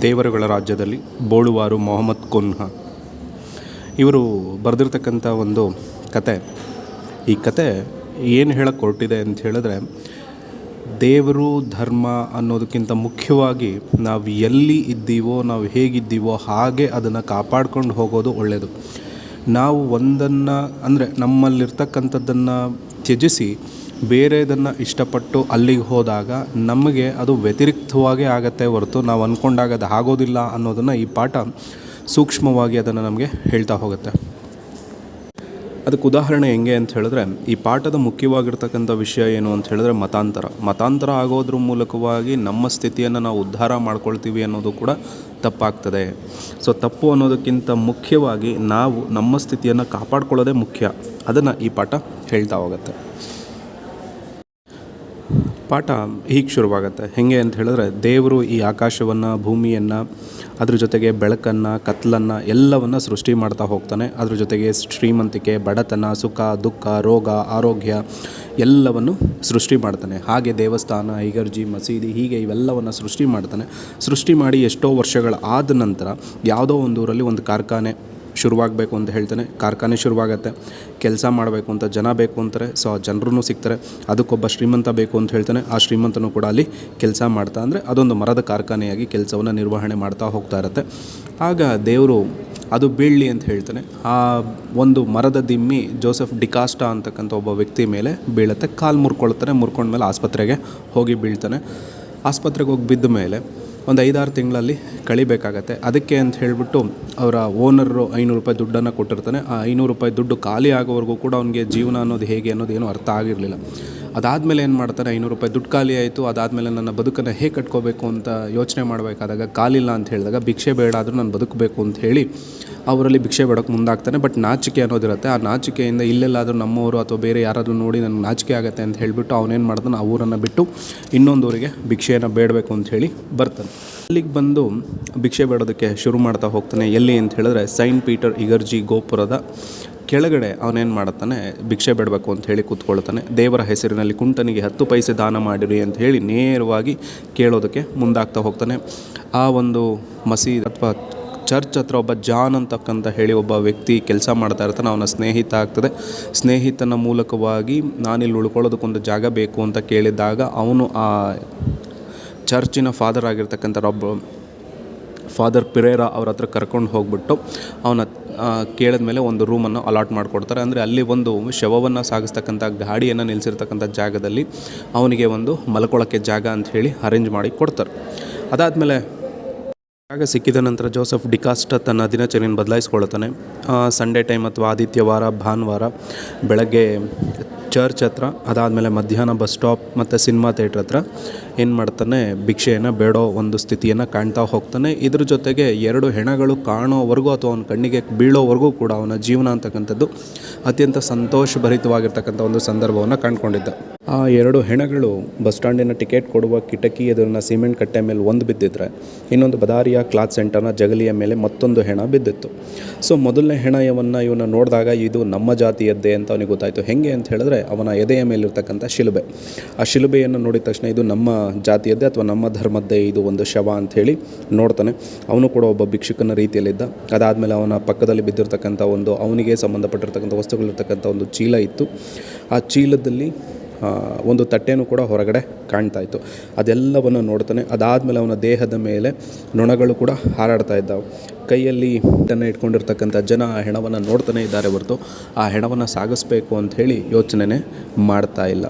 ದೇವರುಗಳ ರಾಜ್ಯದಲ್ಲಿ ಬೋಳುವಾರು ಮೊಹಮ್ಮದ್ ಕುನ್ಹ. ಇವರು ಬರೆದಿರ್ತಕ್ಕಂಥ ಒಂದು ಕತೆ. ಈ ಕತೆ ಏನು ಹೇಳಕ್ಕೆ ಹೊರಟಿದೆ ಅಂತ ಹೇಳಿದ್ರೆ, ದೇವರು ಧರ್ಮ ಅನ್ನೋದಕ್ಕಿಂತ ಮುಖ್ಯವಾಗಿ ನಾವು ಎಲ್ಲಿ ಇದ್ದೀವೋ, ನಾವು ಹೇಗಿದ್ದೀವೋ ಹಾಗೆ ಅದನ್ನು ಕಾಪಾಡ್ಕೊಂಡು ಹೋಗೋದು ಒಳ್ಳೆಯದು ನಾವು ಒಂದನ್ನು, ಅಂದರೆ ನಮ್ಮಲ್ಲಿರ್ತಕ್ಕಂಥದ್ದನ್ನು ತ್ಯಜಿಸಿ ಬೇರೆದನ್ನು ಇಷ್ಟಪಟ್ಟು ಅಲ್ಲಿಗೆ ಹೋದಾಗ ನಮಗೆ ಅದು ವ್ಯತಿರಿಕ್ತವಾಗೇ ಆಗತ್ತೆ ಹೊರತು ನಾವು ಅಂದ್ಕೊಂಡಾಗ ಅದು ಆಗೋದಿಲ್ಲ ಅನ್ನೋದನ್ನು ಈ ಪಾಠ ಸೂಕ್ಷ್ಮವಾಗಿ ಅದನ್ನು ನಮಗೆ ಹೇಳ್ತಾ ಹೋಗುತ್ತೆ. ಅದಕ್ಕೆ ಉದಾಹರಣೆ ಹೆಂಗೆ ಅಂತ ಹೇಳಿದ್ರೆ, ಈ ಪಾಠದ ಮುಖ್ಯವಾಗಿರ್ತಕ್ಕಂಥ ವಿಷಯ ಏನು ಅಂತ ಹೇಳಿದ್ರೆ ಮತಾಂತರ. ಮತಾಂತರ ಆಗೋದ್ರ ಮೂಲಕವಾಗಿ ನಮ್ಮ ಸ್ಥಿತಿಯನ್ನು ನಾವು ಉದ್ಧಾರ ಮಾಡ್ಕೊಳ್ತೀವಿ ಅನ್ನೋದು ಕೂಡ ತಪ್ಪಾಗ್ತದೆ. ಸೊ, ತಪ್ಪು ಅನ್ನೋದಕ್ಕಿಂತ ಮುಖ್ಯವಾಗಿ ನಾವು ನಮ್ಮ ಸ್ಥಿತಿಯನ್ನು ಕಾಪಾಡ್ಕೊಳ್ಳೋದೇ ಮುಖ್ಯ. ಅದನ್ನು ಈ ಪಾಠ ಹೇಳ್ತಾ ಹೋಗುತ್ತೆ. ಪಾಠ ಹೀಗೆ ಶುರುವಾಗುತ್ತೆ. ಹೇಗೆ ಅಂತ ಹೇಳಿದ್ರೆ, ದೇವರು ಈ ಆಕಾಶವನ್ನು, ಭೂಮಿಯನ್ನು, ಅದ್ರ ಜೊತೆಗೆ ಬೆಳಕನ್ನು, ಕತ್ಲನ್ನು ಎಲ್ಲವನ್ನು ಸೃಷ್ಟಿ ಮಾಡ್ತಾ ಹೋಗ್ತಾನೆ. ಅದ್ರ ಜೊತೆಗೆ ಶ್ರೀಮಂತಿಕೆ, ಬಡತನ, ಸುಖ, ದುಃಖ, ರೋಗ, ಆರೋಗ್ಯ ಎಲ್ಲವನ್ನು ಸೃಷ್ಟಿ ಮಾಡ್ತಾನೆ. ಹಾಗೆ ದೇವಸ್ಥಾನ ಐಗರ್ಜಿ ಮಸೀದಿ ಹೀಗೆ ಇವೆಲ್ಲವನ್ನು ಸೃಷ್ಟಿ ಮಾಡ್ತಾನೆ. ಸೃಷ್ಟಿ ಮಾಡಿ ಎಷ್ಟೋ ವರ್ಷಗಳ ಆದ ನಂತರ, ಯಾವುದೋ ಒಂದು ಊರಲ್ಲಿ ಒಂದು ಕಾರ್ಖಾನೆ ಶುರುವಾಗಬೇಕು ಅಂತ ಹೇಳ್ತಾನೆ. ಕಾರ್ಖಾನೆ ಶುರುವಾಗತ್ತೆ. ಕೆಲಸ ಮಾಡಬೇಕು ಅಂತ ಜನ ಬೇಕು ಅಂತಾರೆ. ಸೊ ಆ ಜನರೂ ಸಿಗ್ತಾರೆ. ಅದಕ್ಕೊಬ್ಬ ಶ್ರೀಮಂತ ಬೇಕು ಅಂತ ಹೇಳ್ತಾನೆ. ಆ ಶ್ರೀಮಂತನೂ ಕೂಡ ಅಲ್ಲಿ ಕೆಲಸ ಮಾಡ್ತಾ ಅಂದರೆ ಅದೊಂದು ಮರದ ಕಾರ್ಖಾನೆಯಾಗಿ ಕೆಲಸವನ್ನು ನಿರ್ವಹಣೆ ಮಾಡ್ತಾ ಹೋಗ್ತಾ ಇರುತ್ತೆ. ಆಗ ದೇವರು ಅದು ಬೀಳಲಿ ಅಂತ ಹೇಳ್ತಾನೆ. ಆ ಒಂದು ಮರದ ದಿಮ್ಮಿ ಜೋಸೆಫ್ ಡಿಕಾಸ್ಟಾ ಅಂತಕ್ಕಂಥ ಒಬ್ಬ ವ್ಯಕ್ತಿ ಮೇಲೆ ಬೀಳುತ್ತೆ. ಕಾಲು ಮುರ್ಕೊಳ್ತಾನೆ. ಮುರ್ಕೊಂಡ್ಮೇಲೆ ಆಸ್ಪತ್ರೆಗೆ ಹೋಗಿ ಬೀಳ್ತಾನೆ. ಆಸ್ಪತ್ರೆಗೆ ಹೋಗಿ ಬಿದ್ದ ಮೇಲೆ ಒಂದು ಐದಾರು ತಿಂಗಳಲ್ಲಿ ಕಳಿಬೇಕಾಗತ್ತೆ. ಅದಕ್ಕೆ ಅಂತ ಹೇಳಿಬಿಟ್ಟು ಅವರ ಓನರು ಐನೂರು ರೂಪಾಯಿ ದುಡ್ಡನ್ನು ಕೊಟ್ಟಿರ್ತಾನೆ. ಆ ಐನೂರು ರೂಪಾಯಿ ದುಡ್ಡು ಖಾಲಿ ಆಗೋವರೆಗೂ ಕೂಡ ಅವನಿಗೆ ಜೀವನ ಅನ್ನೋದು ಹೇಗೆ ಅನ್ನೋದು ಏನೂ ಅರ್ಥ ಆಗಿರಲಿಲ್ಲ. ಅದಾದಮೇಲೆ ಏನು ಮಾಡ್ತಾರೆ, ಐನೂರು ರೂಪಾಯಿ ದುಡ್ಡು ಖಾಲಿ ಆಯಿತು, ಅದಾದಮೇಲೆ ನನ್ನ ಬದುಕನ್ನು ಹೇಗೆ ಕಟ್ಕೋಬೇಕು ಅಂತ ಯೋಚನೆ ಮಾಡಬೇಕಾದಾಗ ಖಾಲಿಲ್ಲ ಅಂತ ಹೇಳಿದಾಗ, ಭಿಕ್ಷೆ ಬೇಡ ಆದರೂ ನಾನು ಬದುಕಬೇಕು ಅಂತ ಹೇಳಿ ಅವರಲ್ಲಿ ಭಿಕ್ಷೆ ಬೇಡೋಕ್ಕೆ ಮುಂದಾಗ್ತಾನೆ. ಬಟ್ ನಾಚಿಕೆ ಅನ್ನೋದಿರುತ್ತೆ. ಆ ನಾಚಿಕೆಯಿಂದ ಇಲ್ಲೆಲ್ಲಾದರೂ ನಮ್ಮವರು ಅಥವಾ ಬೇರೆ ಯಾರಾದರೂ ನೋಡಿ ನನಗೆ ನಾಚಿಕೆ ಆಗುತ್ತೆ ಅಂತ ಹೇಳಿಬಿಟ್ಟು ಅವನೇನು ಮಾಡ್ತಾನೆ? ಆ ಊರನ್ನು ಬಿಟ್ಟು ಇನ್ನೊಂದೂರಿಗೆ ಭಿಕ್ಷೆಯನ್ನು ಬೇಡಬೇಕು ಅಂತ ಹೇಳಿ ಬರ್ತಾನೆ. ಅಲ್ಲಿಗೆ ಬಂದು ಭಿಕ್ಷೆ ಬೇಡೋದಕ್ಕೆ ಶುರು ಮಾಡ್ತಾ ಹೋಗ್ತಾನೆ. ಎಲ್ಲಿ ಅಂತ ಹೇಳಿದ್ರೆ ಸೈಂಟ್ ಪೀಟರ್ ಇಗರ್ಜಿ ಗೋಪುರದ ಕೆಳಗಡೆ ಅವನೇನು ಮಾಡ್ತಾನೆ? ಭಿಕ್ಷೆ ಬೇಡಬೇಕು ಅಂತ ಹೇಳಿ ಕೂತ್ಕೊಳ್ತಾನೆ. ದೇವರ ಹೆಸರಿನಲ್ಲಿ ಕುಂಟನಿಗೆ ಹತ್ತು ಪೈಸೆ ದಾನ ಮಾಡಿರಿ ಅಂತ ಹೇಳಿ ನೇರವಾಗಿ ಕೇಳೋದಕ್ಕೆ ಮುಂದಾಗ್ತಾ ಹೋಗ್ತಾನೆ. ಆ ಒಂದು ಮಸೀದ್ ಅಥವಾ ಚರ್ಚ್ ಹತ್ರ ಒಬ್ಬ ಜಾನ್ ಅಂತಕ್ಕಂಥ ಹೇಳಿ ಒಬ್ಬ ವ್ಯಕ್ತಿ ಕೆಲಸ ಮಾಡ್ತಾ ಇರ್ತಾನೆ, ಅವನ ಸ್ನೇಹಿತ ಆಗ್ತದೆ. ಸ್ನೇಹಿತನ ಮೂಲಕವಾಗಿ ನಾನಿಲ್ಲಿ ಉಳ್ಕೊಳ್ಳೋದಕ್ಕೊಂದು ಜಾಗ ಬೇಕು ಅಂತ ಕೇಳಿದಾಗ ಅವನು ಆ ಚರ್ಚಿನ ಫಾದರ್ ಆಗಿರ್ತಕ್ಕಂಥ ಒಬ್ಬ ಫಾದರ್ ಪಿರೇರಾ ಅವ್ರ ಹತ್ರ ಕರ್ಕೊಂಡು ಹೋಗ್ಬಿಟ್ಟು ಅವನ ಕೇಳಿದ ಮೇಲೆ ಒಂದು ರೂಮನ್ನು ಅಲಾಟ್ ಮಾಡಿಕೊಡ್ತಾರೆ. ಅಂದರೆ ಅಲ್ಲಿ ಒಂದು ಶವವನ್ನು ಸಾಗಿಸ್ತಕ್ಕಂಥ ಗಾಡಿಯನ್ನು ನಿಲ್ಲಿಸಿರ್ತಕ್ಕಂಥ ಜಾಗದಲ್ಲಿ ಅವನಿಗೆ ಒಂದು ಮಲ್ಕೊಳ್ಳೋಕ್ಕೆ ಜಾಗ ಅಂತ ಹೇಳಿ ಅರೇಂಜ್ ಮಾಡಿ ಕೊಡ್ತಾರೆ. ಅದಾದಮೇಲೆ ಜಾಗ ಸಿಕ್ಕಿದ ನಂತರ ಜೋಸೆಫ್ ಡಿಕಾಸ್ಟ ತನ್ನ ದಿನಚರಿಯನ್ನು ಬದಲಾಯಿಸ್ಕೊಳ್ತಾನೆ ಸಂಡೇ ಟೈಮ್ ಅಥವಾ ಆದಿತ್ಯವಾರ ಭಾನುವಾರ, ಬೆಳಗ್ಗೆ ಚರ್ಚ್ ಹತ್ರ, ಅದಾದಮೇಲೆ ಮಧ್ಯಾಹ್ನ ಬಸ್ ಸ್ಟಾಪ್ ಮತ್ತು ಸಿನಿಮಾ ಥಿಯೇಟ್ರ್ ಹತ್ರ. ಏನು ಮಾಡ್ತಾನೆ, ಭಿಕ್ಷೆಯನ್ನು ಬೇಡೋ ಒಂದು ಸ್ಥಿತಿಯನ್ನು ಕಾಣ್ತಾ ಹೋಗ್ತಾನೆ. ಇದ್ರ ಜೊತೆಗೆ ಎರಡು ಹೆಣಗಳು ಕಾಣೋವರೆಗೂ ಅಥವಾ ಅವನ ಕಣ್ಣಿಗೆ ಬೀಳೋವರೆಗೂ ಕೂಡ ಅವನ ಜೀವನ ಅಂತಕ್ಕಂಥದ್ದು ಅತ್ಯಂತ ಸಂತೋಷಭರಿತವಾಗಿರ್ತಕ್ಕಂಥ ಒಂದು ಸಂದರ್ಭವನ್ನು ಕಂಡುಕೊಂಡಿದ್ದ ಆ ಎರಡು ಹೆಣಗಳು ಬಸ್ ಸ್ಟ್ಯಾಂಡಿನ ಟಿಕೆಟ್ ಕೊಡುವ ಕಿಟಕಿ ಎದುರಿನ ಸಿಮೆಂಟ್ ಕಟ್ಟೆ ಮೇಲೆ ಒಂದು ಬಿದ್ದಿದ್ರೆ, ಇನ್ನೊಂದು ಬದಾರಿಯ ಕ್ಲಾತ್ ಸೆಂಟರ್ನ ಜಗಲಿಯ ಮೇಲೆ ಮತ್ತೊಂದು ಹೆಣ ಬಿದ್ದಿತ್ತು. ಸೊ ಮೊದಲನೇ ಹೆಣಯವನ್ನು ಇವನ್ನ ನೋಡಿದಾಗ ಇದು ನಮ್ಮ ಜಾತಿಯದ್ದೇ ಅಂತ ಅವನಿಗೆ ಗೊತ್ತಾಯಿತು. ಹೆಂಗೆ ಅಂತ ಹೇಳಿದ್ರೆ ಅವನ ಎದೆಯ ಮೇಲಿರ್ತಕ್ಕಂಥ ಶಿಲುಬೆ. ಆ ಶಿಲುಬೆಯನ್ನು ನೋಡಿದ ತಕ್ಷಣ ಇದು ನಮ್ಮ ಜಾತಿಯದ್ದೇ ಅಥವಾ ನಮ್ಮ ಧರ್ಮದ್ದೇ ಇದು ಒಂದು ಶವ ಅಂಥೇಳಿ ನೋಡ್ತಾನೆ. ಅವನು ಕೂಡ ಒಬ್ಬ ಭಿಕ್ಷುಕನ ರೀತಿಯಲ್ಲಿದ್ದ. ಅದಾದಮೇಲೆ ಅವನ ಪಕ್ಕದಲ್ಲಿ ಬಿದ್ದಿರ್ತಕ್ಕಂಥ ಒಂದು, ಅವನಿಗೆ ಸಂಬಂಧಪಟ್ಟಿರ್ತಕ್ಕಂಥ ವಸ್ತುಗಳಿರ್ತಕ್ಕಂಥ ಒಂದು ಚೀಲ ಇತ್ತು. ಆ ಚೀಲದಲ್ಲಿ ಒಂದು ತಟ್ಟೆನೂ ಕೂಡ ಹೊರಗಡೆ ಕಾಣ್ತಾ ಇತ್ತು. ಅದೆಲ್ಲವನ್ನು ನೋಡ್ತಾನೆ. ಅದಾದಮೇಲೆ ಅವನ ದೇಹದ ಮೇಲೆ ನೊಣಗಳು ಕೂಡ ಹಾರಾಡ್ತಾ ಇದ್ದಾವೆ. ಕೈಯಲ್ಲಿ ತನ್ನ ಇಟ್ಕೊಂಡಿರ್ತಕ್ಕಂಥ ಜನ ಆ ಹೆಣವನ್ನು ನೋಡ್ತಾನೆ ಇದ್ದಾರೆ ಹೊರತು. ಆ ಹೆಣವನ್ನು ಸಾಗಿಸ್ಬೇಕು ಅಂಥೇಳಿ ಯೋಚನೆ ಮಾಡ್ತಾ ಇಲ್ಲ.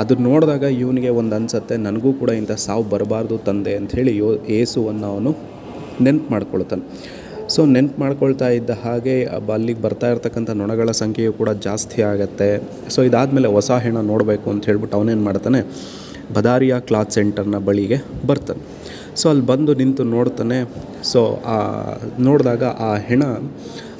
ಅದು ನೋಡಿದಾಗ ಇವನಿಗೆ ಒಂದು ಅನಿಸತ್ತೆ, ನನಗೂ ಕೂಡ ಇಂಥ ಸಾವು ಬರಬಾರ್ದು ತಂದೆ ಅಂಥೇಳಿ ಯೋ, ಏಸುವನ್ನು ಅವನು ನೆನ್ಪು ಮಾಡ್ಕೊಳ್ತಾನೆ. ಸೊ ನೆನ್ಪು ಮಾಡ್ಕೊಳ್ತಾ ಇದ್ದ ಹಾಗೆ ಅಲ್ಲಿಗೆ ಬರ್ತಾ ಇರ್ತಕ್ಕಂಥ ನೊಣಗಳ ಸಂಖ್ಯೆಯು ಕೂಡ ಜಾಸ್ತಿ ಆಗುತ್ತೆ. ಸೊ ಇದಾದಮೇಲೆ ಹೊಸ ಹೆಣ ನೋಡಬೇಕು ಅಂತ ಹೇಳ್ಬಿಟ್ಟು ಅವನೇನು ಮಾಡ್ತಾನೆ ಬದಾರಿಯಾ ಕ್ಲಾತ್ ಸೆಂಟರ್ನ ಬಳಿಗೆ ಬರ್ತಾನೆ. ಸೊ ಅಲ್ಲಿ ಬಂದು ನಿಂತು ನೋಡ್ತಾನೆ. ಸೊ ನೋಡಿದಾಗ ಆ ಹೆಣ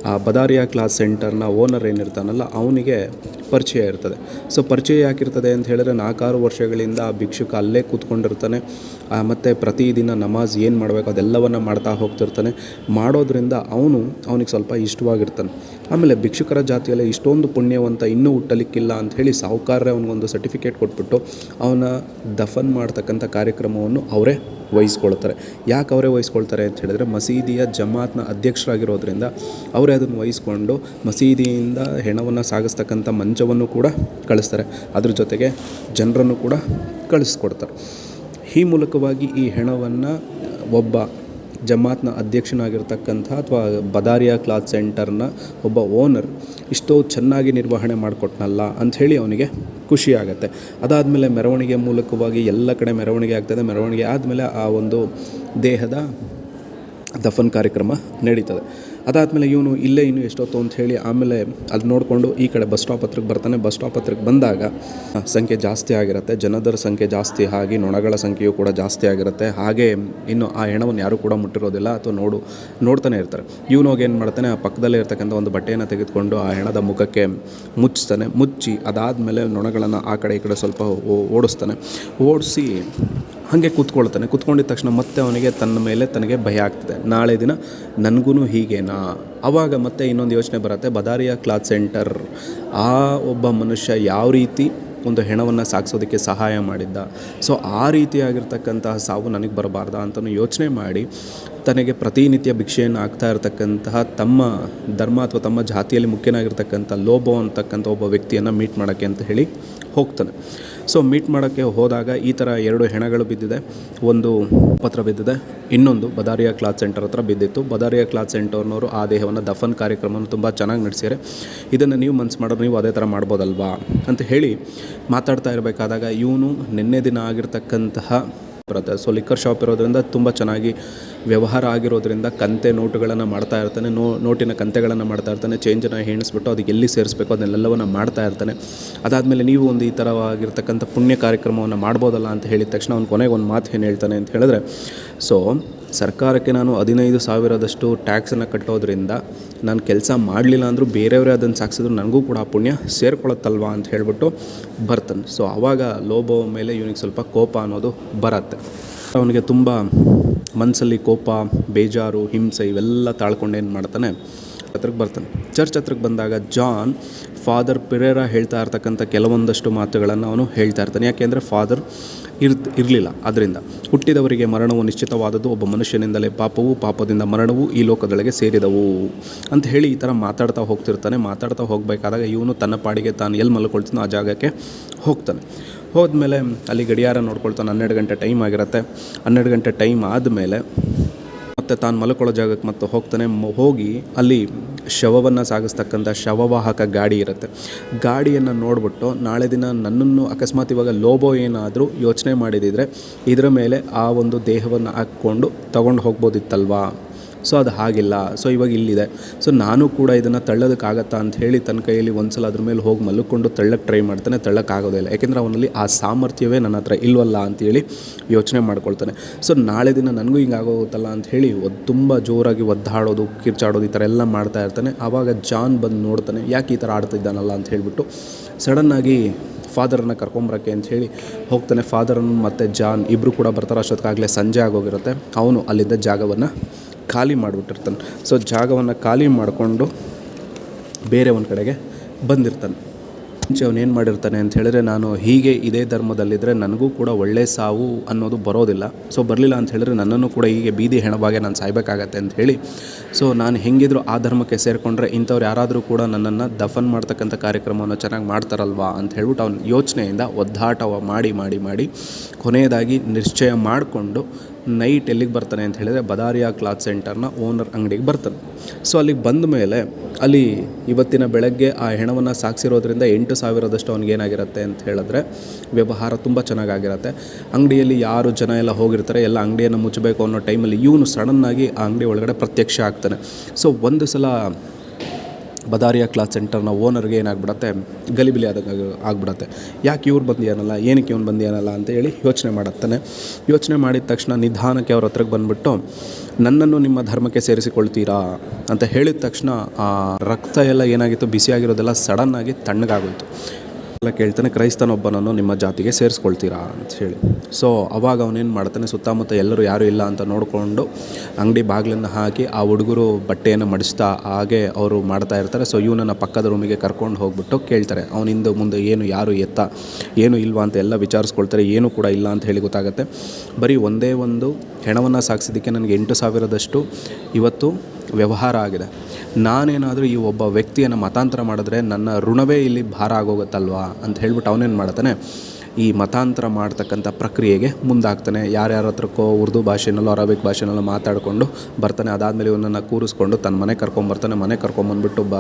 ಆ ಬದಾರಿಯಾ ಕ್ಲಾಸ್ ಸೆಂಟರ್ನ ಓನರ್ ಏನಿರ್ತಾನಲ್ಲ, ಅವನಿಗೆ ಪರಿಚಯ ಇರ್ತದೆ. ಸೊ ಪರಿಚಯ ಯಾಕಿರ್ತದೆ ಅಂತ ಹೇಳಿದ್ರೆ, ನಾಲ್ಕಾರು ವರ್ಷಗಳಿಂದ ಆ ಭಿಕ್ಷುಕ ಅಲ್ಲೇ ಕೂತ್ಕೊಂಡಿರ್ತಾನೆ. ಮತ್ತು ಪ್ರತಿದಿನ ನಮಾಜ್ ಏನು ಮಾಡಬೇಕು ಅದೆಲ್ಲವನ್ನು ಮಾಡ್ತಾ ಹೋಗ್ತಿರ್ತಾನೆ. ಮಾಡೋದ್ರಿಂದ ಅವನು, ಅವನಿಗೆ ಸ್ವಲ್ಪ ಇಷ್ಟವಾಗಿರ್ತಾನೆ. ಆಮೇಲೆ ಭಿಕ್ಷುಕರ ಜಾತಿಯಲ್ಲಿ ಇಷ್ಟೊಂದು ಪುಣ್ಯವಂತ ಇನ್ನೂ ಹುಟ್ಟಲಿಕ್ಕಿಲ್ಲ ಅಂತ ಹೇಳಿ ಸಾಹುಕಾರರೇ ಅವನಿಗೊಂದು ಸರ್ಟಿಫಿಕೇಟ್ ಕೊಟ್ಬಿಟ್ಟು ಅವನ ದಫನ್ ಮಾಡ್ತಕ್ಕಂಥ ಕಾರ್ಯಕ್ರಮವನ್ನು ಅವರೇ ವಹಿಸ್ಕೊಳ್ತಾರೆ. ಯಾಕೆ ಅವರೇ ವಹಿಸ್ಕೊಳ್ತಾರೆ ಅಂತ ಹೇಳಿದ್ರೆ ಮಸೀದಿಯ ಜಮಾತ್ನ ಅಧ್ಯಕ್ಷರಾಗಿರೋದ್ರಿಂದ ಅವರೇ ಅದನ್ನು ವಹಿಸ್ಕೊಂಡು ಮಸೀದಿಯಿಂದ ಹೆಣವನ್ನು ಸಾಗಿಸ್ತಕ್ಕಂಥ ಮಂಚವನ್ನು ಕೂಡ ಕಳಿಸ್ತಾರೆ. ಅದ್ರ ಜೊತೆಗೆ ಜನರನ್ನು ಕೂಡ ಕಳಿಸ್ಕೊಡ್ತಾರೆ. ಈ ಮೂಲಕವಾಗಿ ಈ ಹೆಣವನ್ನು ಒಬ್ಬ ಜಮಾತ್ನ ಅಧ್ಯಕ್ಷನಾಗಿರ್ತಕ್ಕಂಥ ಅಥವಾ ಬದಾರಿಯಾ ಕ್ಲಾತ್ ಸೆಂಟರ್ನ ಒಬ್ಬ ಓನರ್ ಇಷ್ಟೋ ಚೆನ್ನಾಗಿ ನಿರ್ವಹಣೆ ಮಾಡಿಕೊಟ್ನಲ್ಲ ಅಂಥೇಳಿ ಅವನಿಗೆ ಖುಷಿ ಆಗುತ್ತೆ. ಅದಾದಮೇಲೆ ಮೆರವಣಿಗೆ ಮೂಲಕವಾಗಿ ಎಲ್ಲ ಕಡೆ ಮೆರವಣಿಗೆ ಆಗ್ತದೆ. ಮೆರವಣಿಗೆ ಆದಮೇಲೆ ಆ ಒಂದು ದೇಹದ ದಫನ್ ಕಾರ್ಯಕ್ರಮ ನಡೀತದೆ. ಅದಾದಮೇಲೆ ಇವನು ಇಲ್ಲೇ ಇನ್ನು ಎಷ್ಟೊತ್ತು ಅಂತ ಹೇಳಿ ಆಮೇಲೆ ಅದು ನೋಡಿಕೊಂಡು ಈ ಕಡೆ ಬಸ್ ಸ್ಟಾಪ್ ಹತ್ರಕ್ಕೆ ಬರ್ತಾನೆ. ಬಸ್ ಸ್ಟಾಪ್ ಹತ್ರಕ್ಕೆ ಬಂದಾಗ ಸಂಖ್ಯೆ ಜಾಸ್ತಿ ಆಗಿರುತ್ತೆ. ಜನದರ ಸಂಖ್ಯೆ ಜಾಸ್ತಿ ಆಗಿ ನೊಣಗಳ ಸಂಖ್ಯೆಯು ಕೂಡ ಜಾಸ್ತಿ ಆಗಿರುತ್ತೆ. ಹಾಗೆ ಇನ್ನು ಆ ಹೆಣವನ್ನು ಯಾರೂ ಕೂಡ ಮುಟ್ಟಿರೋದಿಲ್ಲ. ಅಥವಾ ನೋಡು, ನೋಡ್ತಾನೆ ಇರ್ತಾರೆ. ಇವನು ಹೋಗಿ ಏನು ಮಾಡ್ತಾನೆ? ಆ ಪಕ್ಕದಲ್ಲೇ ಇರ್ತಕ್ಕಂಥ ಒಂದು ಬಟ್ಟೆಯನ್ನು ತೆಗೆದುಕೊಂಡು ಆ ಹೆಣದ ಮುಖಕ್ಕೆ ಮುಚ್ತಾನೆ. ಮುಚ್ಚಿ ಅದಾದಮೇಲೆ ನೊಣಗಳನ್ನು ಆ ಕಡೆ ಈ ಕಡೆ ಸ್ವಲ್ಪ ಓಡಿಸ್ತಾನೆ. ಓಡಿಸಿ ಹಾಗೆ ಕೂತ್ಕೊಳ್ತಾನೆ. ಕೂತ್ಕೊಂಡಿದ ತಕ್ಷಣ ಮತ್ತೆ ಅವನಿಗೆ ತನ್ನ ಮೇಲೆ ತನಗೆ ಭಯ ಆಗ್ತದೆ. ನಾಳೆ ದಿನ ನನಗೂ ಹೀಗೇನಾ ಆವಾಗ ಮತ್ತೆ ಇನ್ನೊಂದು ಯೋಚನೆ ಬರುತ್ತೆ, ಬದಾರಿಯಾ ಕ್ಲಾತ್ ಸೆಂಟರ್, ಆ ಒಬ್ಬ ಮನುಷ್ಯ ಯಾವ ರೀತಿ ಒಂದು ಹೆಣವನ್ನು ಸಾಗಿಸೋದಕ್ಕೆ ಸಹಾಯ ಮಾಡಿದ್ದ? ಸೊ ಆ ರೀತಿಯಾಗಿರ್ತಕ್ಕಂತಹ ಸಾವು ನನಗೆ ಬರಬಾರ್ದ ಅಂತಲೂ ಯೋಚನೆ ಮಾಡಿ ತನಗೆ ಪ್ರತಿನಿತ್ಯ ಭಿಕ್ಷೆಯನ್ನು ಆಗ್ತಾ ಇರತಕ್ಕಂತಹ ತಮ್ಮ ಧರ್ಮ ಅಥವಾ ತಮ್ಮ ಜಾತಿಯಲ್ಲಿ ಮುಖ್ಯನಾಗಿರ್ತಕ್ಕಂಥ ಲೋಬೋ ಅಂತಕ್ಕಂಥ ಒಬ್ಬ ವ್ಯಕ್ತಿಯನ್ನು ಮೀಟ್ ಮಾಡೋಕ್ಕೆ ಅಂತ ಹೇಳಿ ಹೋಗ್ತಾನೆ. ಸೊ ಮೀಟ್ ಮಾಡೋಕ್ಕೆ ಹೋದಾಗ ಈ ಥರ ಎರಡು ಹೆಣಗಳು ಬಿದ್ದಿದೆ. ಒಂದು ಪತ್ರ ಬಿದ್ದಿದೆ, ಇನ್ನೊಂದು ಬದಾರಿಯಾ ಕ್ಲಾತ್ ಸೆಂಟರ್ ಹತ್ರ ಬಿದ್ದಿತ್ತು. ಬದಾರಿಯಾ ಕ್ಲಾತ್ ಸೆಂಟರ್ನವರು ಆ ದೇಹವನ್ನು ದಫನ್ ಕಾರ್ಯಕ್ರಮವನ್ನು ತುಂಬ ಚೆನ್ನಾಗಿ ನಡೆಸಿದ್ದಾರೆ. ಇದನ್ನು ನೀವು ಮನ್ಸು ಮಾಡೋರು ನೀವು ಅದೇ ಥರ ಮಾಡ್ಬೋದಲ್ವಾ? ಅಂತ ಹೇಳಿ ಮಾತಾಡ್ತಾ ಇರಬೇಕಾದಾಗ ಇವನು ನಿನ್ನೆ ದಿನ ಆಗಿರ್ತಕ್ಕಂತಹ ಬರುತ್ತೆ ಸೊ ಲಿಕ್ಕರ್ ಶಾಪ್ ಇರೋದ್ರಿಂದ ತುಂಬ ಚೆನ್ನಾಗಿ ವ್ಯವಹಾರ ಆಗಿರೋದ್ರಿಂದ ಕಂತೆ ನೋಟುಗಳನ್ನು ಮಾಡ್ತಾ ಇರ್ತಾನೆ, ನೋ, ನೋಟಿನ ಕಂತೆಗಳನ್ನು ಮಾಡ್ತಾ ಇರ್ತಾನೆ ಚೇಂಜನ್ನು ಹೆಣಿಸ್ಬಿಟ್ಟು ಅದಕ್ಕೆ ಎಲ್ಲಿ ಸೇರಿಸ್ಬೇಕು ಅದನ್ನೆಲ್ಲವನ್ನು ಮಾಡ್ತಾ ಇರ್ತಾನೆ. ಅದಾದಮೇಲೆ ನೀವು ಒಂದು ಈ ಥರವಾಗಿರ್ತಕ್ಕಂಥ ಪುಣ್ಯ ಕಾರ್ಯಕ್ರಮವನ್ನು ಮಾಡ್ಬೋದಲ್ಲ ಅಂತ ಹೇಳಿದ ತಕ್ಷಣ ಅವ್ನು ಕೊನೆಗೆ ಒಂದು ಮಾತು ಏನು ಹೇಳ್ತಾನೆ ಅಂತ ಹೇಳಿದ್ರೆ ಸೊ ಸರ್ಕಾರಕ್ಕೆ ನಾನು ಹದಿನೈದು ಸಾವಿರದಷ್ಟು ಟ್ಯಾಕ್ಸನ್ನು ಕಟ್ಟೋದ್ರಿಂದ ನಾನು ಕೆಲಸ ಮಾಡಲಿಲ್ಲ ಅಂದರೂ ಬೇರೆಯವರೇ ಅದನ್ನು ಸಾಗಿಸಿದ್ರು ನನಗೂ ಕೂಡ ಆ ಪುಣ್ಯ ಸೇರ್ಕೊಳ್ಳುತ್ತಲ್ವ ಅಂತ ಹೇಳ್ಬಿಟ್ಟು ಬರ್ತಾನೆ. ಸೊ ಆವಾಗ ಲೋಬೋ ಮೇಲೆ ಇವನಿಗೆ ಸ್ವಲ್ಪ ಕೋಪ ಅನ್ನೋದು ಬರತ್ತೆ. ಅವನಿಗೆ ತುಂಬ ಮನಸ್ಸಲ್ಲಿ ಕೋಪ, ಬೇಜಾರು, ಹಿಂಸೆ ಇವೆಲ್ಲ ತಾಳ್ಕೊಂಡು ಏನು ಮಾಡ್ತಾನೆ? ಹತ್ರಕ್ಕೆ ಬರ್ತಾನೆ. ಚರ್ಚ್ ಹತ್ರಕ್ಕೆ ಬಂದಾಗ ಜಾನ್ ಫಾದರ್ ಪಿರೇರಾ ಹೇಳ್ತಾ ಇರ್ತಕ್ಕಂಥ ಕೆಲವೊಂದಷ್ಟು ಮಾತುಗಳನ್ನು ಅವನು ಹೇಳ್ತಾ ಇರ್ತಾನೆ. ಯಾಕೆಂದರೆ ಫಾದರ್ ಇರ್ ಇರಲಿಲ್ಲ. ಅದರಿಂದ ಹುಟ್ಟಿದವರಿಗೆ ಮರಣವು ನಿಶ್ಚಿತವಾದದ್ದು, ಒಬ್ಬ ಮನುಷ್ಯನಿಂದಲೇ ಪಾಪವು ಪಾಪದಿಂದ ಮರಣವು ಈ ಲೋಕದೊಳಗೆ ಸೇರಿದವು ಅಂತ ಹೇಳಿ ಈ ಥರ ಮಾತಾಡ್ತಾ ಹೋಗ್ತಿರ್ತಾನೆ. ಮಾತಾಡ್ತಾ ಹೋಗಬೇಕಾದಾಗ ಇವನು ತನ್ನ ಪಾಡಿಗೆ ತಾನು ಎಲ್ಲಿ ಮಲ್ಕೊಳ್ತಾನೋ ಆ ಜಾಗಕ್ಕೆ ಹೋಗ್ತಾನೆ. ಹೋದ್ಮೇಲೆ ಅಲ್ಲಿ ಗಡಿಯಾರ ನೋಡ್ಕೊಳ್ತಾನೆ. ಹನ್ನೆರಡು ಗಂಟೆ ಟೈಮ್ ಆಗಿರುತ್ತೆ. ಹನ್ನೆರಡು ಗಂಟೆ ಟೈಮ್ ಆದಮೇಲೆ ಮತ್ತು ತಾನು ಮಲ್ಕೊಳ್ಳೋ ಜಾಗಕ್ಕೆ ಮತ್ತೆ ಹೋಗ್ತಾನೆ ಹೋಗಿ ಅಲ್ಲಿ ಶವವನ್ನು ಸಾಗಿಸ್ತಕ್ಕಂಥ ಶವವಾಹಕ ಗಾಡಿ ಇರುತ್ತೆ. ಗಾಡಿಯನ್ನು ನೋಡಿಬಿಟ್ಟು ನಾಳೆ ದಿನ ನನ್ನನ್ನು ಅಕಸ್ಮಾತ್ ಇವಾಗ ಲೋಬೋ ಏನಾದರೂ ಯೋಚನೆ ಮಾಡಿದಿದ್ರೆ, ಇದರ ಮೇಲೆ ಆ ಒಂದು ದೇಹವನ್ನು ಹಾಕ್ಕೊಂಡು ತಗೊಂಡು ಹೋಗ್ಬೋದಿತ್ತಲ್ವಾ? ಸೊ ಅದು ಹಾಗಿಲ್ಲ. ಸೊ ಇವಾಗ ಇಲ್ಲಿದೆ. ಸೊ ನಾನು ಕೂಡ ಇದನ್ನು ತಳ್ಳೋದಕ್ಕಾಗತ್ತಾ ಅಂತ ಹೇಳಿ ತನ್ನ ಕೈಯಲ್ಲಿ ಒಂದು ಸಲ ಅದ್ರ ಮೇಲೆ ಹೋಗಿ ಮಲ್ಕೊಂಡು ತಳ್ಳಕ್ಕೆ ಟ್ರೈ ಮಾಡ್ತಾನೆ. ತಳ್ಳೋಕ್ಕಾಗೋದಿಲ್ಲ ಯಾಕೆಂದರೆ ಅವನಲ್ಲಿ ಆ ಸಾಮರ್ಥ್ಯವೇ ನನ್ನ ಹತ್ರ ಇಲ್ವಲ್ಲ ಅಂತೇಳಿ ಯೋಚನೆ ಮಾಡ್ಕೊಳ್ತಾನೆ. ಸೊ ನಾಳೆ ದಿನ ನನಗೂ ಹಿಂಗೆ ಆಗೋಗುತ್ತಲ್ಲ ಅಂತ ಹೇಳಿ ತುಂಬ ಜೋರಾಗಿ ಒದ್ದಾಡೋದು, ಕಿರ್ಚಾಡೋದು ಈ ಥರ ಎಲ್ಲ ಮಾಡ್ತಾ ಇರ್ತಾನೆ. ಆವಾಗ ಜಾನ್ ಬಂದು ನೋಡ್ತಾನೆ, ಯಾಕೆ ಈ ಥರ ಆಡ್ತಿದ್ದಾನಲ್ಲ ಅಂತ ಹೇಳಿಬಿಟ್ಟು ಸಡನ್ನಾಗಿ ಫಾದರನ್ನು ಕರ್ಕೊಂಬರಕ್ಕೆ ಅಂತ ಹೇಳಿ ಹೋಗ್ತಾನೆ. ಫಾದರನ್ನು ಮತ್ತು ಜಾನ್ ಇಬ್ಬರು ಕೂಡ ಬರ್ತಾರೆ. ಅಷ್ಟೊತ್ತಿಗಾಗಲೇ ಸಂಜೆ ಆಗೋಗಿರುತ್ತೆ. ಅವನು ಅಲ್ಲಿದ್ದ ಜಾಗವನ್ನು ಖಾಲಿ ಮಾಡಿಬಿಟ್ಟಿರ್ತಾನೆ. ಸೊ ಜಾಗವನ್ನು ಖಾಲಿ ಮಾಡಿಕೊಂಡು ಬೇರೆ ಒಂದು ಕಡೆಗೆ ಬಂದಿರ್ತಾನೆ. ಮುಂಚೆ ಅವನೇನು ಮಾಡಿರ್ತಾನೆ ಅಂತ ಹೇಳಿದ್ರೆ, ನಾನು ಹೀಗೆ ಇದೇ ಧರ್ಮದಲ್ಲಿದ್ದರೆ ನನಗೂ ಕೂಡ ಒಳ್ಳೆ ಸಾವು ಅನ್ನೋದು ಬರೋದಿಲ್ಲ. ಸೊ ಬರಲಿಲ್ಲ ಅಂತ ಹೇಳಿದ್ರೆ ನನ್ನನ್ನು ಕೂಡ ಹೀಗೆ ಬೀದಿ ಹೆಣವಾಗೆ ನಾನು ಸಾಯ್ಬೇಕಾಗತ್ತೆ ಅಂತ ಹೇಳಿ. ಸೊ ನಾನು ಹೆಂಗಿದ್ರು ಆ ಧರ್ಮಕ್ಕೆ ಸೇರಿಕೊಂಡ್ರೆ ಇಂಥವ್ರು ಯಾರಾದರೂ ಕೂಡ ನನ್ನನ್ನು ದಫನ್ ಮಾಡ್ತಕ್ಕಂಥ ಕಾರ್ಯಕ್ರಮವನ್ನು ಚೆನ್ನಾಗಿ ಮಾಡ್ತಾರಲ್ವಾ? ಅಂತ ಹೇಳ್ಬಿಟ್ಟು ಅವ್ನು ಯೋಚನೆಯಿಂದ ಒದ್ದಾಟ ಮಾಡಿ ಮಾಡಿ ಮಾಡಿ ಕೊನೆಯದಾಗಿ ನಿಶ್ಚಯ ಮಾಡಿಕೊಂಡು ನೈಟ್ ಎಲ್ಲಿಗೆ ಬರ್ತಾನೆ ಅಂತ ಹೇಳಿದರೆ ಬದಾರಿಯಾ ಕ್ಲಾತ್ ಸೆಂಟರ್ನ ಓನರ್ ಅಂಗಡಿಗೆ ಬರ್ತಾನೆ. ಸೊ ಅಲ್ಲಿಗೆ ಬಂದ ಮೇಲೆ ಅಲ್ಲಿ ಇವತ್ತಿನ ಬೆಳಗ್ಗೆ ಆ ಹೆಣವನ್ನು ಸಾಗಿಸಿರೋದ್ರಿಂದ ಎಂಟು ಸಾವಿರದಷ್ಟು ಅವ್ನಿಗೆ ಏನಾಗಿರುತ್ತೆ ಅಂತ ಹೇಳಿದ್ರೆ ವ್ಯವಹಾರ ತುಂಬ ಚೆನ್ನಾಗಾಗಿರುತ್ತೆ. ಅಂಗಡಿಯಲ್ಲಿ ಯಾರು ಜನ ಎಲ್ಲ ಹೋಗಿರ್ತಾರೆ, ಎಲ್ಲ ಅಂಗಡಿಯನ್ನು ಮುಚ್ಚಬೇಕು ಅನ್ನೋ ಟೈಮಲ್ಲಿ ಇವನು ಸಡನ್ನಾಗಿ ಆ ಅಂಗಡಿ ಒಳಗಡೆ ಪ್ರತ್ಯಕ್ಷ ಆಗ್ತಾನೆ. ಸೊ ಒಂದು ಸಲ ಬದಾರಿಯಾ ಕ್ಲಾತ್ ಸೆಂಟರ್ನ ಓನರ್ಗೆ ಏನಾಗ್ಬಿಡತ್ತೆ? ಗಲಿಬಿಲಿ ಆದಾಗ ಆಗ್ಬಿಡತ್ತೆ. ಯಾಕೆ ಇವ್ರು ಬಂದಿಯಾನಲ್ಲ? ಏನಕ್ಕೆ ಇವ್ನು ಬಂದಿಯಾನಲ್ಲ ಅಂತ ಹೇಳಿ ಯೋಚನೆ ಮಾಡುತ್ತಾನೆ. ಯೋಚನೆ ಮಾಡಿದ ತಕ್ಷಣ ನಿಧಾನಕ್ಕೆ ಅವ್ರ ಹತ್ರಕ್ಕೆ ಬಂದುಬಿಟ್ಟು, ನನ್ನನ್ನು ನಿಮ್ಮ ಧರ್ಮಕ್ಕೆ ಸೇರಿಸಿಕೊಳ್ತೀರಾ? ಅಂತ ಹೇಳಿದ ತಕ್ಷಣ ಆ ರಕ್ತ ಎಲ್ಲ ಏನಾಗಿತ್ತು? ಬಿಸಿಯಾಗಿರೋದೆಲ್ಲ ಸಡನ್ನಾಗಿ ತಣ್ಣಗಾಗೋಯ್ತು. ಎಲ್ಲ ಕೇಳ್ತಾನೆ, ಕ್ರೈಸ್ತನೊಬ್ಬನನ್ನು ನಿಮ್ಮ ಜಾತಿಗೆ ಸೇರಿಸ್ಕೊಳ್ತೀರಾ? ಅಂತ ಹೇಳಿ. ಸೊ ಅವಾಗ ಅವನೇನು ಮಾಡ್ತಾನೆ, ಸುತ್ತಮುತ್ತ ಎಲ್ಲರೂ ಯಾರೂ ಇಲ್ಲ ಅಂತ ನೋಡಿಕೊಂಡು ಅಂಗಡಿ ಬಾಗಿಲನ್ನು ಹಾಕಿ ಆ ಹುಡುಗರು ಬಟ್ಟೆಯನ್ನು ಮಡಿಸ್ತಾ ಹಾಗೆ ಅವರು ಮಾಡ್ತಾ ಇರ್ತಾರೆ. ಸೊ ಇವನನ್ನು ಪಕ್ಕದ ರೂಮಿಗೆ ಕರ್ಕೊಂಡು ಹೋಗ್ಬಿಟ್ಟು ಕೇಳ್ತಾರೆ. ಅವನಿಂದ ಮುಂದೆ ಏನು, ಯಾರು ಎತ್ತ, ಏನು ಇಲ್ವಾ ಅಂತ ಎಲ್ಲ ವಿಚಾರಿಸ್ಕೊಳ್ತಾರೆ, ಏನು ಕೂಡ ಇಲ್ಲ ಅಂತ ಹೇಳಿ ಗೊತ್ತಾಗುತ್ತೆ. ಬರೀ ಒಂದೇ ಒಂದು ಹೆಣವನ್ನು ಸಾಗಿಸಿದ್ದಕ್ಕೆ ನನಗೆ ಎಂಟು ಸಾವಿರದಷ್ಟು ಇವತ್ತು ವ್ಯವಹಾರ ಆಗಿದೆ. ನಾನೇನಾದರೂ ಈ ಒಬ್ಬ ವ್ಯಕ್ತಿಯನ್ನು ಮತಾಂತರ ಮಾಡಿದ್ರೆ ನನ್ನ ಋಣವೇ ಇಲ್ಲಿ ಭಾರ ಆಗೋಗುತ್ತಲ್ವಾ ಅಂತ ಹೇಳ್ಬಿಟ್ಟು ಅವನೇನು ಮಾಡ್ತಾನೆ, ಈ ಮತಾಂತರ ಮಾಡ್ತಕ್ಕಂಥ ಪ್ರಕ್ರಿಯೆಗೆ ಮುಂದಾಗ್ತಾನೆ. ಯಾರ್ಯಾರ ಹತ್ರಕ್ಕೋ ಉರ್ದು ಭಾಷೆನಲ್ಲೋ ಅರಬಿಕ್ ಭಾಷೆನಲ್ಲೋ ಮಾತಾಡಿಕೊಂಡು ಬರ್ತಾನೆ. ಅದಾದಮೇಲೆ ಇವನನ್ನು ಕೂರಿಸ್ಕೊಂಡು ತನ್ನ ಮನೆ ಕರ್ಕೊಂಬರ್ತಾನೆ ಮನೆ ಕರ್ಕೊಂಬಂದ್ಬಿಟ್ಟು ಬ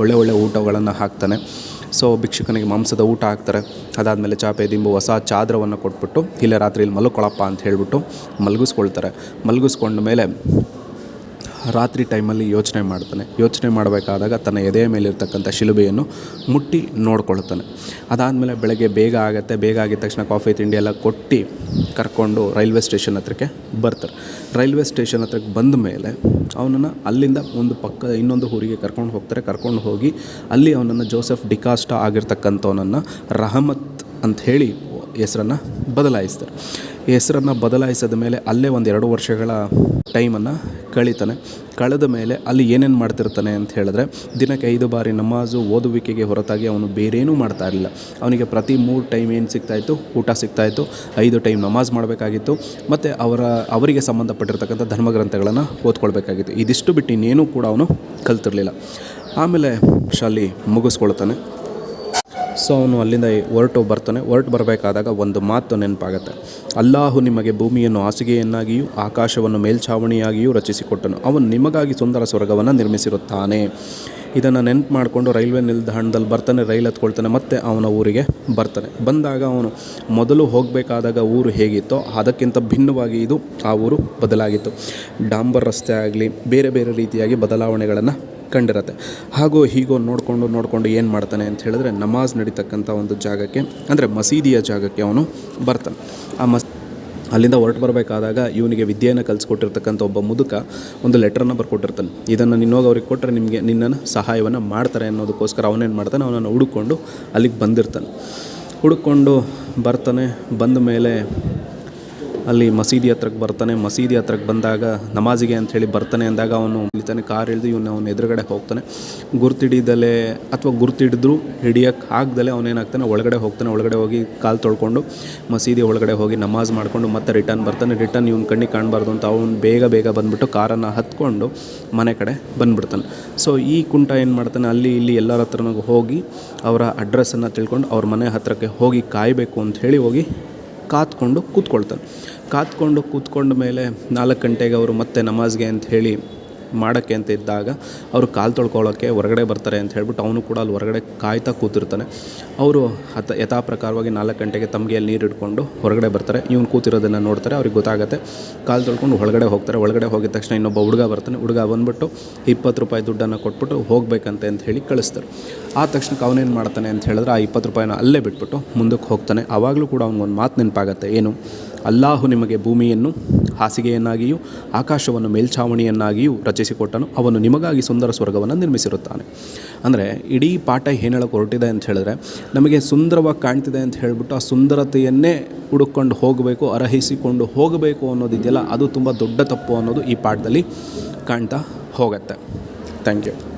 ಒಳ್ಳೆ ಒಳ್ಳೆ ಊಟಗಳನ್ನು ಹಾಕ್ತಾನೆ. ಸೊ ಭಿಕ್ಷುಕನಿಗೆ ಮಾಂಸದ ಊಟ ಹಾಕ್ತಾರೆ. ಅದಾದಮೇಲೆ ಚಾಪೆ, ದಿಂಬು, ಹೊಸ ಚಾದ್ರವನ್ನು ಕೊಟ್ಬಿಟ್ಟು, ಇಲ್ಲೇ ರಾತ್ರಿ ಇಲ್ಲಿ ಮಲ್ಕೊಳಪ್ಪ ಅಂತ ಹೇಳ್ಬಿಟ್ಟು ಮಲಗಿಸ್ಕೊಳ್ತಾರೆ. ಮಲಗಿಸ್ಕೊಂಡ ಮೇಲೆ ರಾತ್ರಿ ಟೈಮಲ್ಲಿ ಯೋಚನೆ ಮಾಡ್ತಾನೆ. ಯೋಚನೆ ಮಾಡಬೇಕಾದಾಗ ತನ್ನ ಎದೆಯ ಮೇಲಿರ್ತಕ್ಕಂಥ ಶಿಲುಬೆಯನ್ನು ಮುಟ್ಟಿ ನೋಡ್ಕೊಳ್ತಾನೆ. ಅದಾದಮೇಲೆ ಬೆಳಗ್ಗೆ ಬೇಗ ಆಗುತ್ತೆ. ಬೇಗ ಆಗಿದ ತಕ್ಷಣ ಕಾಫಿ, ತಿಂಡಿ ಎಲ್ಲ ಕೊಟ್ಟು ಕರ್ಕೊಂಡು ರೈಲ್ವೆ ಸ್ಟೇಷನ್ ಹತ್ರಕ್ಕೆ ಬರ್ತಾರೆ. ರೈಲ್ವೆ ಸ್ಟೇಷನ್ ಹತ್ರಕ್ಕೆ ಬಂದ ಮೇಲೆ ಅವನನ್ನು ಅಲ್ಲಿಂದ ಒಂದು ಪಕ್ಕ, ಇನ್ನೊಂದು ಊರಿಗೆ ಕರ್ಕೊಂಡು ಹೋಗ್ತಾರೆ. ಕರ್ಕೊಂಡು ಹೋಗಿ ಅಲ್ಲಿ ಅವನನ್ನು ಜೋಸೆಫ್ ಡಿಕಾಸ್ಟ ಆಗಿರ್ತಕ್ಕಂಥವನನ್ನು ರಹಮತ್ ಅಂತ ಹೇಳಿ ಹೆಸರನ್ನು ಬದಲಾಯಿಸ್ತಾರೆ. ಹೆಸರನ್ನು ಬದಲಾಯಿಸಿದ ಮೇಲೆ ಅಲ್ಲೇ ಒಂದು ಎರಡು ವರ್ಷಗಳ ಟೈಮನ್ನು ಕಳೀತಾನೆ. ಕಳೆದ ಮೇಲೆ ಅಲ್ಲಿ ಏನೇನು ಮಾಡ್ತಿರ್ತಾನೆ ಅಂತ ಹೇಳಿದ್ರೆ, ದಿನಕ್ಕೆ ಐದು ಬಾರಿ ನಮಾಜು ಓದುವಿಕೆಗೆ ಹೊರತಾಗಿ ಅವನು ಬೇರೇನೂ ಮಾಡ್ತಾ ಇರಲಿಲ್ಲ. ಅವನಿಗೆ ಪ್ರತಿ ಮೂರು ಟೈಮ್ ಏನು ಸಿಗ್ತಾಯಿತ್ತು ಊಟ ಸಿಗ್ತಾಯಿತ್ತು ಐದು ಟೈಮ್ ನಮಾಜ್ ಮಾಡಬೇಕಾಗಿತ್ತು. ಮತ್ತು ಅವರ, ಅವರಿಗೆ ಸಂಬಂಧಪಟ್ಟಿರ್ತಕ್ಕಂಥ ಧರ್ಮಗ್ರಂಥಗಳನ್ನು ಓದ್ಕೊಳ್ಬೇಕಾಗಿತ್ತು. ಇದಿಷ್ಟು ಬಿಟ್ಟು ಇನ್ನೇನೂ ಕೂಡ ಅವನು ಕಲ್ತಿರಲಿಲ್ಲ. ಆಮೇಲೆ ಶಾಲಿ ಮುಗಿಸ್ಕೊಳ್ತಾನೆ. ಸೊ ಅವನು ಅಲ್ಲಿಂದ ಹೊರಟು ಬರ್ತಾನೆ. ಹೊರಟು ಬರಬೇಕಾದಾಗ ಒಂದು ಮಾತು ನೆನಪಾಗುತ್ತೆ. ಅಲ್ಲಾಹು ನಿಮಗೆ ಭೂಮಿಯನ್ನು ಹಾಸಿಗೆಯನ್ನಾಗಿಯೂ ಆಕಾಶವನ್ನು ಮೇಲ್ಛಾವಣಿಯಾಗಿಯೂ ರಚಿಸಿಕೊಟ್ಟನು. ಅವನು ನಿಮಗಾಗಿ ಸುಂದರ ಸ್ವರ್ಗವನ್ನು ನಿರ್ಮಿಸಿರುತ್ತಾನೆ. ಇದನ್ನು ನೆನಪು ಮಾಡಿಕೊಂಡು ರೈಲ್ವೆ ನಿಲ್ದಾಣದಲ್ಲಿ ಬರ್ತಾನೆ, ರೈಲ್ ಹತ್ಕೊಳ್ತಾನೆ, ಮತ್ತೆ ಅವನ ಊರಿಗೆ ಬರ್ತಾನೆ. ಬಂದಾಗ ಅವನು ಮೊದಲು ಹೋಗಬೇಕಾದಾಗ ಊರು ಹೇಗಿತ್ತೋ ಅದಕ್ಕಿಂತ ಭಿನ್ನವಾಗಿ ಇದು ಆ ಊರು ಬದಲಾಗಿತ್ತು. ಡಾಂಬರ್ ರಸ್ತೆ ಆಗಲಿ, ಬೇರೆ ಬೇರೆ ರೀತಿಯಾಗಿ ಬದಲಾವಣೆಗಳನ್ನು ಕಂಡಿರತ್ತೆ. ಹಾಗೂ ಹೀಗೋ ನೋಡಿಕೊಂಡು ನೋಡಿಕೊಂಡು ಏನು ಮಾಡ್ತಾನೆ ಅಂತ ಹೇಳಿದ್ರೆ ನಮಾಜ್ ನಡೀತಕ್ಕಂಥ ಒಂದು ಜಾಗಕ್ಕೆ, ಅಂದರೆ ಮಸೀದಿಯ ಜಾಗಕ್ಕೆ ಅವನು ಬರ್ತಾನೆ. ಆ ಮಸ್, ಅಲ್ಲಿಂದ ಹೊರಟು ಬರಬೇಕಾದಾಗ ಇವನಿಗೆ ವಿದ್ಯೆಯನ್ನು ಕಲಿಸ್ಕೊಟ್ಟಿರ್ತಕ್ಕಂಥ ಒಬ್ಬ ಮುದುಕ ಒಂದು ಲೆಟ್ರನ್ನು ಬರ್ಕೊಟ್ಟಿರ್ತಾನೆ. ಇದನ್ನು ನಿನ್ನೋಗಿ ಅವ್ರಿಗೆ ಕೊಟ್ಟರೆ ನಿಮಗೆ ನಿನ್ನನ್ನು ಸಹಾಯವನ್ನು ಮಾಡ್ತಾರೆ ಅನ್ನೋದಕ್ಕೋಸ್ಕರ ಅವನೇನು ಮಾಡ್ತಾನೆ, ಅವನನ್ನು ಹುಡುಕೊಂಡು ಅಲ್ಲಿಗೆ ಬಂದಿರ್ತಾನೆ. ಹುಡುಕೊಂಡು ಬರ್ತಾನೆ, ಬಂದ ಮೇಲೆ ಅಲ್ಲಿ ಮಸೀದಿ ಹತ್ರಕ್ಕೆ ಬರ್ತಾನೆ, ಮಸೀದಿ ಹತ್ರಕ್ಕೆ ಬಂದಾಗ ನಮಾಜಿಗೆ ಅಂಥೇಳಿ ಬರ್ತಾನೆ ಅಂದಾಗ ಅವನು ಇಳಿತಾನೆ ಕಾರ್ ಇಳಿದು ಇವನು ಅವನ ಎದುರುಗಡೆ ಹೋಗ್ತಾನೆ. ಗುರ್ತಿಡಿದಲೆ ಅಥವಾ ಗುರ್ತಿಡಿದ್ರು ಹಿಡಿಯೋಕ್ಕೆ ಆಗ್ದಲೆ ಅವನೇನಾಗ್ತಾನೆ ಒಳಗಡೆ ಹೋಗ್ತಾನೆ, ಒಳಗಡೆ ಹೋಗಿ ಕಾಲು ತೊಳ್ಕೊಂಡು ಮಸೀದಿ ಒಳಗಡೆ ಹೋಗಿ ನಮಾಜ್ ಮಾಡಿಕೊಂಡು ಮತ್ತೆ ರಿಟರ್ನ್ ಬರ್ತಾನೆ. ರಿಟರ್ನ್ ಇವನು ಕಣ್ಣಿಗೆ ಕಾಣಬಾರ್ದು ಅಂತ ಅವನು ಬೇಗ ಬೇಗ ಬಂದುಬಿಟ್ಟು ಕಾರನ್ನು ಹತ್ಕೊಂಡು ಮನೆ ಕಡೆ ಬಂದುಬಿಡ್ತಾನೆ. ಸೊ ಈ ಕುಂಟ ಏನು ಮಾಡ್ತಾನೆ, ಅಲ್ಲಿ ಇಲ್ಲಿ ಎಲ್ಲರ ಹತ್ರನೂ ಹೋಗಿ ಅವರ ಅಡ್ರೆಸ್ಸನ್ನು ತಿಳ್ಕೊಂಡು ಅವ್ರ ಮನೆ ಹತ್ರಕ್ಕೆ ಹೋಗಿ ಕಾಯಬೇಕು ಅಂತ ಹೇಳಿ ಹೋಗಿ ಕಾತ್ಕೊಂಡು ಕೂತ್ಕೊಳ್ತಾನೆ. ಕಾತ್ಕೊಂಡು ಕೂತ್ಕೊಂಡ ಮೇಲೆ ನಾಲ್ಕು ಗಂಟೆಗೆ ಅವರು ಮತ್ತೆ ನಮಾಜ್ಗೆ ಅಂತ ಹೇಳಿ ಮಾಡೋಕ್ಕೆ ಅಂತ ಇದ್ದಾಗ ಅವರು ಕಾಲು ತೊಳ್ಕೊಳ್ಳೋಕ್ಕೆ ಹೊರಗಡೆ ಬರ್ತಾರೆ ಅಂತ ಹೇಳ್ಬಿಟ್ಟು ಅವನು ಕೂಡ ಅಲ್ಲಿ ಹೊರಗಡೆ ಕಾಯ್ತಾ ಕೂತಿರ್ತಾನೆ. ಅವರು ಹತ ಯಥಾ ಪ್ರಕಾರವಾಗಿ ನಾಲ್ಕು ಗಂಟೆಗೆ ತಮಗೆಯಲ್ಲಿ ನೀರು ಇಟ್ಕೊಂಡು ಹೊರಗಡೆ ಬರ್ತಾರೆ. ಇವ್ನು ಕೂತಿರೋದನ್ನು ನೋಡ್ತಾರೆ. ಅವ್ರಿಗೆ ಗೊತ್ತಾಗುತ್ತೆ. ಕಾಲು ತೊಳ್ಕೊಂಡು ಒಳಗಡೆ ಹೋಗ್ತಾರೆ. ಒಳಗಡೆ ಹೋಗಿದ ತಕ್ಷಣ ಇನ್ನೊಬ್ಬ ಹುಡುಗ ಬರ್ತಾನೆ. ಹುಡುಗ ಬಂದ್ಬಿಟ್ಟು ಇಪ್ಪತ್ತು ರೂಪಾಯಿ ದುಡ್ಡನ್ನು ಕೊಟ್ಬಿಟ್ಟು ಹೋಗಬೇಕಂತೆ ಅಂತ ಹೇಳಿ ಕಳಿಸ್ತಾರೆ. ಆ ತಕ್ಷಣಕ್ಕೆ ಅವನೇನು ಮಾಡ್ತಾನೆ ಅಂತ ಹೇಳಿದ್ರೆ ಆ ಇಪ್ಪತ್ತು ರೂಪಾಯಿನ ಅಲ್ಲೇ ಬಿಟ್ಬಿಟ್ಟು ಮುಂದಕ್ಕೆ ಹೋಗ್ತಾನೆ. ಆವಾಗಲೂ ಕೂಡ ಅವ್ನಿಗೊಂದು ಮಾತು ನೆನಪಾಗತ್ತೆ. ಏನು? ಅಲ್ಲಾಹು ನಿಮಗೆ ಭೂಮಿಯನ್ನು, ಹಾಸಿಗೆಯನ್ನಾಗಿಯೂ, ಆಕಾಶವನ್ನು ಮೇಲ್ಛಾವಣಿಯನ್ನಾಗಿಯೂ ರಚಿಸಿಕೊಟ್ಟನು. ಅವನು ನಿಮಗಾಗಿ ಸುಂದರ ಸ್ವರ್ಗವನ್ನು ನಿರ್ಮಿಸಿರುತ್ತಾನೆ. ಅಂದರೆ, ಇಡೀ ಪಾಠ ಏನು ಹೊರಟಿದೆ ಅಂತ ಹೇಳಿದ್ರೆ, ನಮಗೆ ಸುಂದರವಾಗಿ ಕಾಣ್ತಿದೆ ಅಂತ ಹೇಳಿಬಿಟ್ಟು ಆ ಸುಂದರತೆಯನ್ನೇ ಹುಡುಕೊಂಡು ಹೋಗಬೇಕು, ಅರ್ಹಿಸಿಕೊಂಡು ಹೋಗಬೇಕು ಅನ್ನೋದಿದೆಯಲ್ಲ, ಅದು ತುಂಬ ದೊಡ್ಡ ತಪ್ಪು ಅನ್ನೋದು ಈ ಪಾಠದಲ್ಲಿ ಕಾಣ್ತಾ ಹೋಗುತ್ತೆ. Thank you